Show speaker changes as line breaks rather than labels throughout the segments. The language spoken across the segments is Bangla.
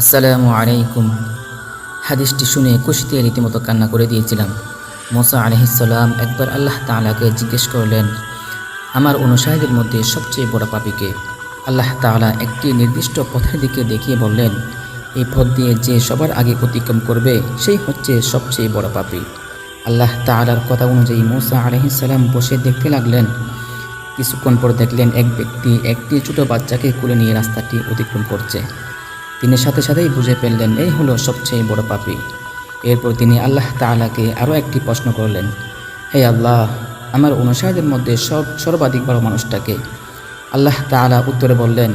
আসসালামু আলাইকুম। হাদিসটি শুনে খুশিতে রীতিমতো কান্না করে দিয়েছিলাম। মোসা আলহিসাল্লাম একবার আল্লাহ তাআলাকে জিজ্ঞেস করলেন, আমার অনুসারীদের মধ্যে সবচেয়ে বড় পাপীকে আল্লাহ তাআলা একটি নির্দিষ্ট পথের দিকে দেখিয়ে বললেন, এই পথ দিয়ে যে সবার আগে অতিক্রম করবে, সেই হচ্ছে সবচেয়ে বড় পাপী। আল্লাহ তাআলার কথা অনুযায়ী মোসা আলহিসাল্লাম বসে দেখতে লাগলেন। কিছুক্ষণ পর দেখলেন এক ব্যক্তি একটি ছোট বাচ্চাকে কুলে নিয়ে রাস্তাটি অতিক্রম করছে। তিনি সাথে সাথেই বুঝে ফেললেন, এই হলো সবচেয়ে বড় পাপী। এরপর তিনি আল্লাহ তাআলাকে আরও একটি প্রশ্ন করলেন, হে আল্লাহ, আমার অনুসারীদের মধ্যে সব সর্বাধিক বড় মানুষটাকে? আল্লাহ তাআলা উত্তরে বললেন,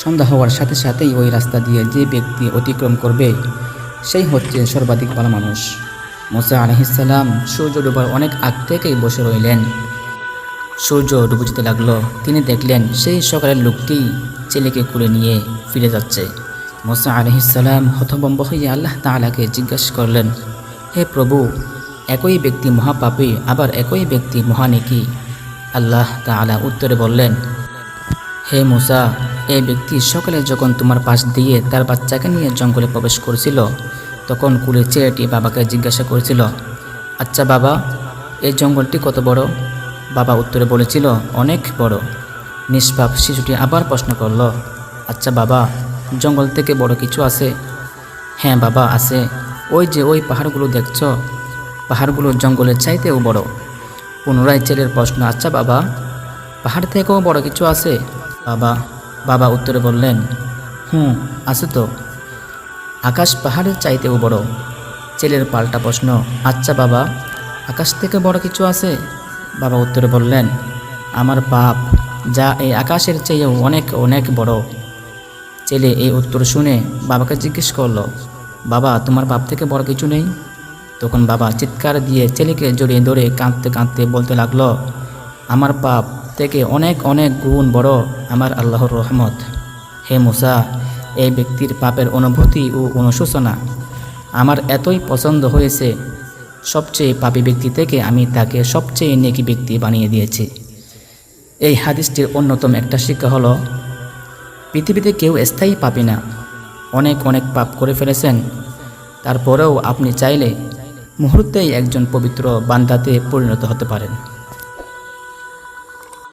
সন্ধ্যা হওয়ার সাথে সাথেই ওই রাস্তা দিয়ে যে ব্যক্তি অতিক্রম করবে, সেই হচ্ছে সর্বাধিক ভালো মানুষ। মোসা আলহিসাল্লাম সূর্য ডুবার অনেক আগ থেকেই বসে রইলেন। সূর্য ডুবে যেতে লাগল, তিনি দেখলেন সেই সকালের লোকটি ছেলেকে কুলে নিয়ে ফিরে যাচ্ছে। মোসা আলহিসাল্লাম হতভম্ব হয়ে আল্লাহ তাআলাকে জিজ্ঞাসা করলেন, হে প্রভু, একই ব্যক্তি মহাপাপী, আবার একই ব্যক্তি মহানেকি? আল্লাহ তাআলা উত্তরে বললেন, হে মুসা এই ব্যক্তি সকালে যখন তোমার পাশ দিয়ে তার বাচ্চাকে নিয়ে জঙ্গলে প্রবেশ করেছিল, তখন কুলের ছেলেটি বাবাকে জিজ্ঞাসা করেছিল আচ্ছা বাবা এই জঙ্গলটি কত বড়? বাবা উত্তরে বলেছিল, অনেক বড়। নিষ্পাপ শিশুটি আবার প্রশ্ন করল আচ্ছা বাবা জঙ্গল থেকে বড় কিছু আছে। হ্যাঁ বাবা, আছে। ওই যে ওই পাহাড়গুলো দেখছ? পাহাড়গুলো জঙ্গলের চাইতেও বড়। পুনরায় ছেলের প্রশ্ন আচ্ছা বাবা, পাহাড় থেকেও বড় কিছু আছে? বাবা বাবা উত্তরে বললেন, হুম, আছে তো। আকাশ পাহাড়ের চাইতেও বড়। ছেলের পাল্টা প্রশ্ন আচ্ছা বাবা, আকাশ থেকে বড় কিছু আছে? বাবা উত্তরে বললেন, আমার পাপ, যা এই আকাশের চেয়েও অনেক অনেক বড়। ছেলে এই উত্তর শুনে বাবাকে জিজ্ঞেস করল, বাবা, তোমার বাপ থেকে বড় কিছু নেই? তখন বাবা চিৎকার দিয়ে ছেলেকে জড়িয়ে ধরে কাঁদতে কাঁদতে বলতে লাগল, আমার পাপ থেকে অনেক অনেক গুণ বড় আমার আল্লাহর রহমত। হে মুসা, এই ব্যক্তির পাপের অনুভূতি ও অনুশোচনা আমার এতই পছন্দ হয়েছে। সবচেয়ে পাপী ব্যক্তি থেকে আমি তাকে সবচেয়ে নেকি ব্যক্তি বানিয়ে দিয়েছি। এই হাদিসটির অন্যতম একটা শিক্ষা হলো পৃথিবীতে কেউ স্থায়ী পাপি না। অনেক অনেক পাপ করে ফেলেছেন। তারপরেও আপনি চাইলে মুহূর্তেই একজন পবিত্র বান্দাতে পরিণত হতে পারেন।